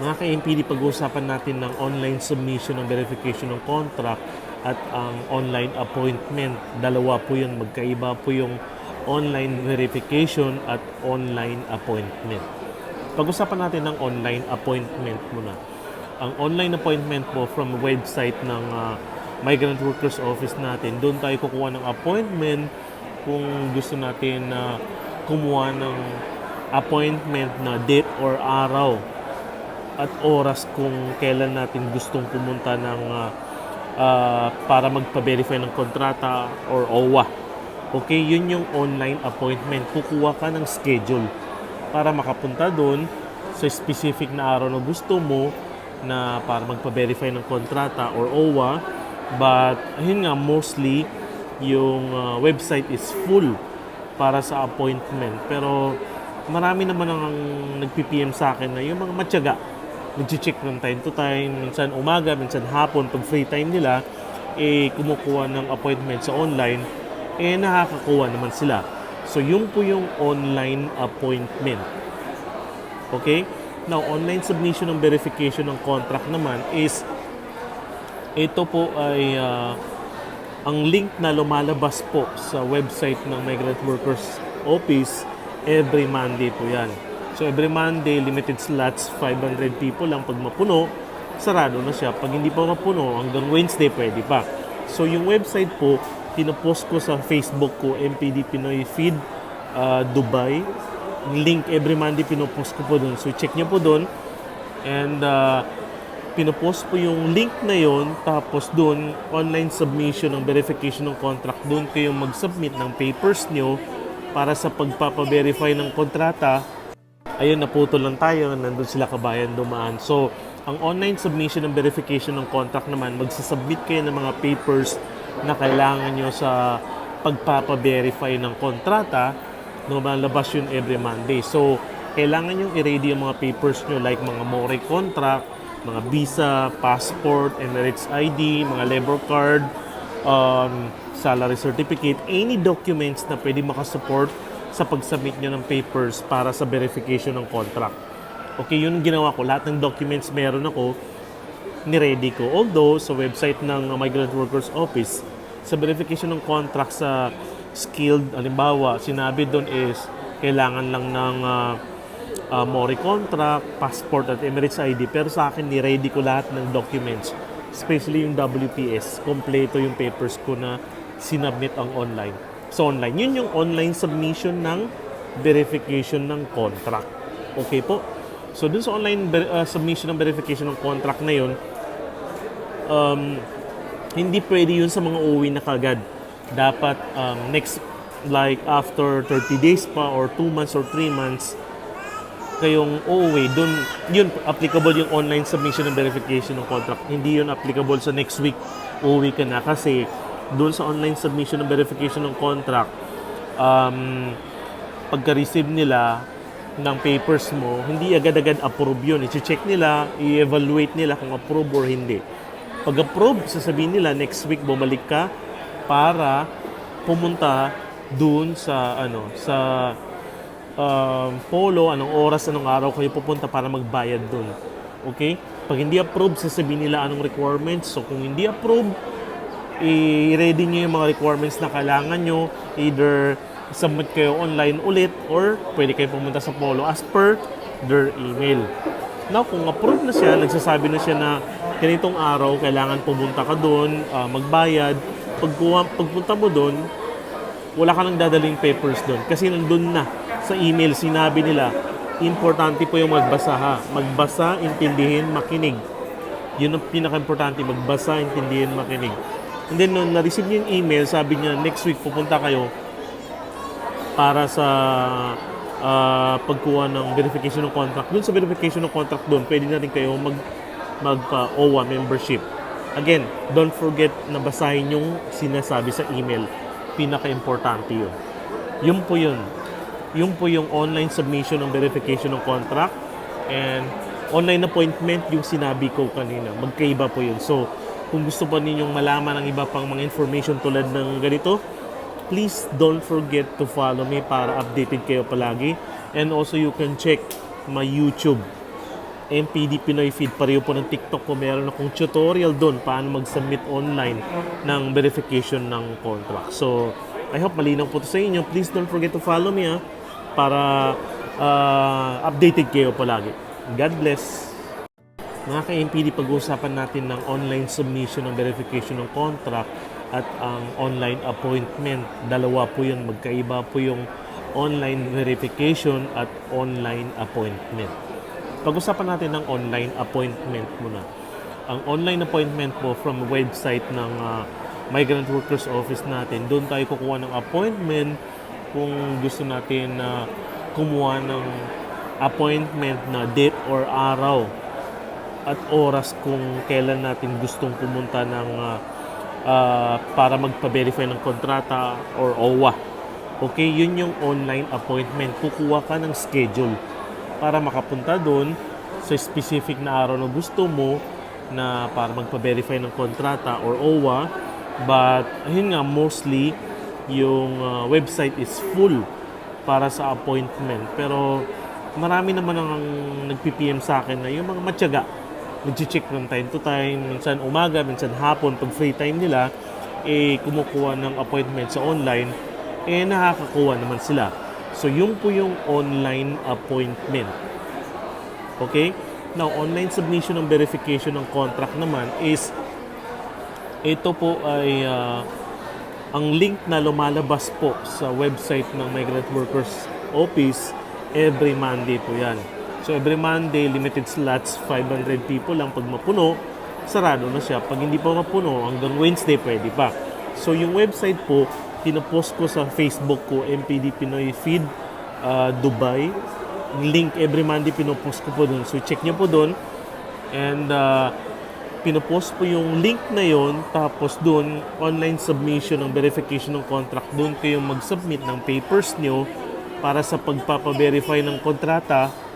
Mga ka-MPD, pag-uusapan natin ng online submission ng verification ng contract at ang online appointment. Dalawa po yun, magkaiba po yung online verification at online appointment. Pag-usapan natin ng online appointment muna. Ang online appointment po from website ng ah, Migrant Workers Office natin, doon tayo kukuha ng appointment kung gusto natin na kumuha ng appointment na date or araw at oras kung kailan natin gustong pumunta ng ah, ah, para magpa-verify ng kontrata or OWA. Okay, yun yung online appointment. Kukuha ka ng schedule para makapunta doon sa specific na araw na gusto mo na para magpa-verify ng kontrata or OWA. But, ayun nga, mostly, yung ah, website is full para sa appointment. Pero, marami naman ang nagpi-PM sa akin na yung mga matyaga, nag-check from time to time, minsan umaga, minsan hapon, pag free time nila, eh, kumukuha ng appointment sa online, eh, nakakakuha naman sila. So, yun po yung online appointment. Okay? Now, online submission ng verification ng contract naman is ito po ay ah, ang link na lumalabas po sa website ng Migrant Workers Office every Monday po yan. So every Monday, limited slots, 500 people lang. Pag mapuno, sarado na siya. Pag hindi pa mapuno, hanggang Wednesday pwede pa. So yung website po, pinopost ko sa Facebook ko, MPD Pinoy Feed ah, Dubai. Link every Monday pinopost ko po doon. So check nyo po doon. And uh, pinopost po yung link na yon tapos doon online submission ng verification ng contract doon kayo mag-submit ng papers nyo para sa pagpapa-verify ng kontrata ayun naputol lang tayo nandun sila kabayan dumaan. So ang online submission ng verification ng contract naman magsasubmit kayo ng mga papers na kailangan nyo sa pagpapa-verify ng kontrata lumalabas yun every Monday. So kailangan nyo i-ready yung mga papers nyo like mga MORE contract mga visa, passport, Emirates ID, mga labor card, um, salary certificate, any documents na pwede makasupport sa pag-submit nyo ng papers para sa verification ng contract. Okay, yun ginawa ko. Lahat ng documents meron ako, ni-ready ko. Although, sa website ng Migrant Workers Office, sa verification ng contract sa skilled, halimbawa, sinabi doon is kailangan lang ng ah, uh, Mori contract, passport at Emirates ID. Pero sa akin, ni-ready ko lahat ng documents. Especially yung WPS. Kompleto yung papers ko na sinubmit ang online. So online. Yun yung online submission ng verification ng contract. Okay po? So dun sa online uh, submission ng verification ng contract na yun, um, hindi pwede yun sa mga uuwi na kagad. Dapat um, next, like after 30 days pa or 2 months or 3 months, kayong uuwi, dun, yun, applicable yung online submission ng verification ng contract. Hindi yun applicable sa next week, uuwi ka na. Kasi, dun sa online submission ng verification ng contract, um, pagka-receive nila ng papers mo, hindi agad-agad approve yun. I-check nila, i-evaluate nila kung approve or hindi. Pag approve, sasabihin nila, next week bumalik ka para pumunta dun sa, ano, sa um, polo, anong oras, anong araw kayo pupunta para magbayad doon. Okay? Pag hindi approve, sasabihin nila anong requirements. So, kung hindi approve, i-ready nyo yung mga requirements na kailangan nyo. Either submit kayo online ulit or pwede kayo pumunta sa polo as per their email. Now, kung approve na siya, nagsasabi na siya na ganitong araw, kailangan pumunta ka doon, ah, magbayad. Pagkuha, pagpunta mo doon, wala ka nang dadaling papers doon kasi nandun na sa email sinabi nila importante po yung magbasa ha magbasa, intindihin, makinig yun ang pinaka-importante magbasa, intindihin, makinig and then nung na-receive niya yung email sabi niya next week pupunta kayo para sa ah, pagkuha ng verification ng contract dun sa verification ng contract doon pwede na rin kayo mag magpa OWA membership again don't forget na basahin yung sinasabi sa email pinaka-importante yun. Yun po yun. Yun po yung online submission ng verification ng contract and online appointment yung sinabi ko kanina. Magkaiba po yun. So, kung gusto pa ninyong malaman ang iba pang mga information tulad ng ganito, please don't forget to follow me para updated kayo palagi. And also you can check my YouTube MPD Pinoy feed, pareho po ng TikTok ko, meron akong tutorial doon paano mag-submit online ng verification ng contract. So, I hope malinaw po to sa inyo. Please don't forget to follow me ha, para ah, updated kayo palagi. God bless! Mga ka-MPD, pag-uusapan natin ng online submission ng verification ng contract at ang online appointment. Dalawa po yun, magkaiba po yung online verification at online appointment. Pag-usapan natin ng online appointment muna. Ang online appointment po from website ng ah, Migrant Workers Office natin, doon tayo kukuha ng appointment kung gusto natin na kumuha ng appointment na date or araw at oras kung kailan natin gustong pumunta ng ah, ah, para magpa-verify ng kontrata or OWA. Okay, yun yung online appointment. Kukuha ka ng schedule para makapunta doon sa specific na araw na gusto mo na para magpa-verify ng kontrata or OWA. But, ayun nga, mostly, yung ah, website is full para sa appointment. Pero, marami naman ang nag-PPM sa akin na yung mga matyaga. Nag-check from time to time, minsan umaga, minsan hapon, pag free time nila, eh, kumukuha ng appointment sa online, eh, nakakakuha naman sila. So, yun po yung online appointment. Okay? Now, online submission ng verification ng contract naman is ito po ay ah, ang link na lumalabas po sa website ng Migrant Workers Office every Monday po yan. So every Monday, limited slots, 500 people lang. Pag mapuno, sarado na siya. Pag hindi pa mapuno, hanggang Wednesday pwede pa. So yung website po, pinopost ko sa Facebook ko, MPD Pinoy Feed ah, Dubai. Link every Monday pinopost ko po doon. So check nyo po doon. And uh, pinopost po yung link na yon tapos doon online submission ng verification ng contract doon kayo mag-submit ng papers nyo para sa pagpapa-verify ng kontrata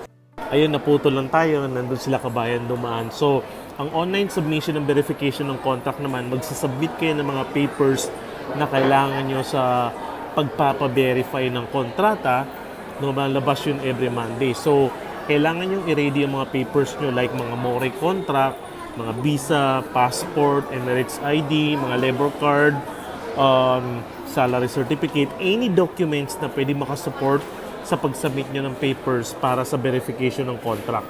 ayun naputol lang tayo nandun sila kabayan dumaan. So ang online submission ng verification ng contract naman magsasubmit kayo ng mga papers na kailangan nyo sa pagpapa-verify ng kontrata lumalabas yun every Monday. So kailangan nyo i-ready yung mga papers nyo like mga MORE contract mga visa, passport, Emirates ID, mga labor card, um, salary certificate, any documents na pwede makasupport sa pag-submit nyo ng papers para sa verification ng contract.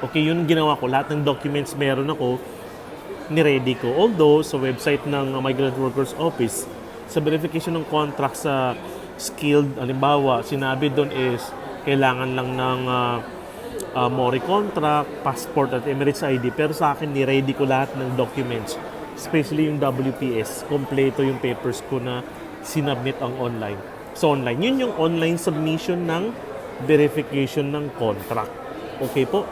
Okay, yun ginawa ko. Lahat ng documents meron ako, ni-ready ko. Although, sa website ng Migrant Workers Office, sa verification ng contract sa skilled, halimbawa, sinabi doon is, kailangan lang ng ah, uh, Mori contract, passport at Emirates ID. Pero sa akin, ni-ready ko lahat ng documents. Especially yung WPS. Kompleto yung papers ko na sinubmit ang online. So online. Yun yung online submission ng verification ng contract. Okay po?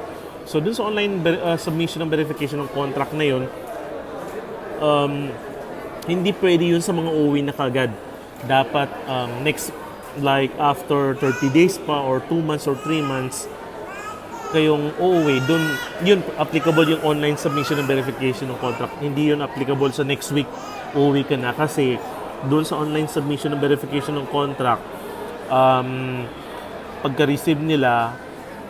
So dun sa online uh, submission ng verification ng contract na yun, um, hindi pwede yun sa mga uuwi na kagad. Dapat um, next, like after 30 days pa or 2 months or 3 months, kayong uuwi, dun, yun, applicable yung online submission and verification ng contract. Hindi yun applicable sa next week, uuwi ka na. Kasi, dun sa online submission and verification ng contract, um, pagka-receive nila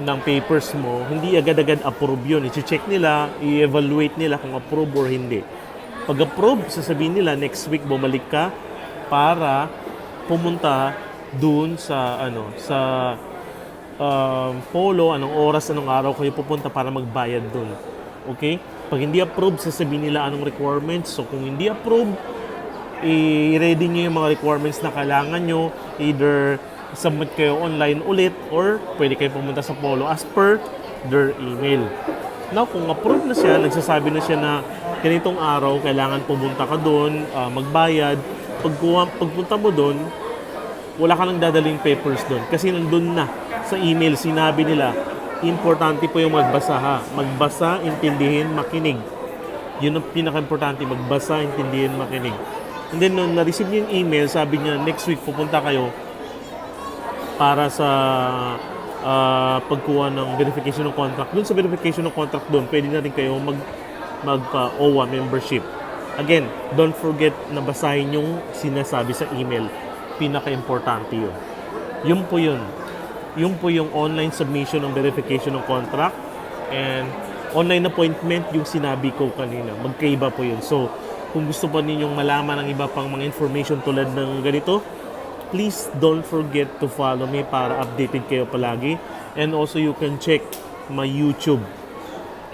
ng papers mo, hindi agad-agad approve yun. I-check nila, i-evaluate nila kung approve or hindi. Pag approve, sasabihin nila, next week bumalik ka para pumunta dun sa, ano, sa um, polo, anong oras, anong araw kayo pupunta para magbayad doon. Okay? Pag hindi approve, sasabihin nila anong requirements. So, kung hindi approve, i-ready nyo yung mga requirements na kailangan nyo. Either submit kayo online ulit or pwede kayo pumunta sa polo as per their email. Now, kung approve na siya, nagsasabi na siya na ganitong araw, kailangan pumunta ka doon, ah, magbayad. Pag pagpunta mo doon, wala ka nang dadaling papers doon kasi nandun na sa email sinabi nila importante po yung magbasa ha magbasa, intindihin, makinig yun ang pinaka-importante magbasa, intindihin, makinig and then nung na-receive niyo yung email sabi niya next week pupunta kayo para sa ah, pagkuha ng verification ng contract dun sa verification ng contract doon pwede na rin kayo mag magpa OWA membership again don't forget na basahin yung sinasabi sa email pinaka-importante yun. Yun po yun. Yun po yung online submission ng verification ng contract and online appointment yung sinabi ko kanina. Magkaiba po yun. So, kung gusto pa ninyong malaman ng iba pang mga information tulad ng ganito, please don't forget to follow me para updated kayo palagi. And also, you can check my YouTube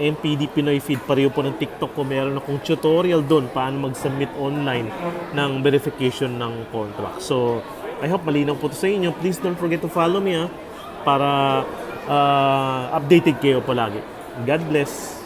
MPD Pinoy Feed. Pareho po ng TikTok ko. Meron akong tutorial doon paano mag-submit online ng verification ng contract. So, I hope malinaw po to sa inyo. Please don't forget to follow me ha, para ah, updated kayo palagi. God bless.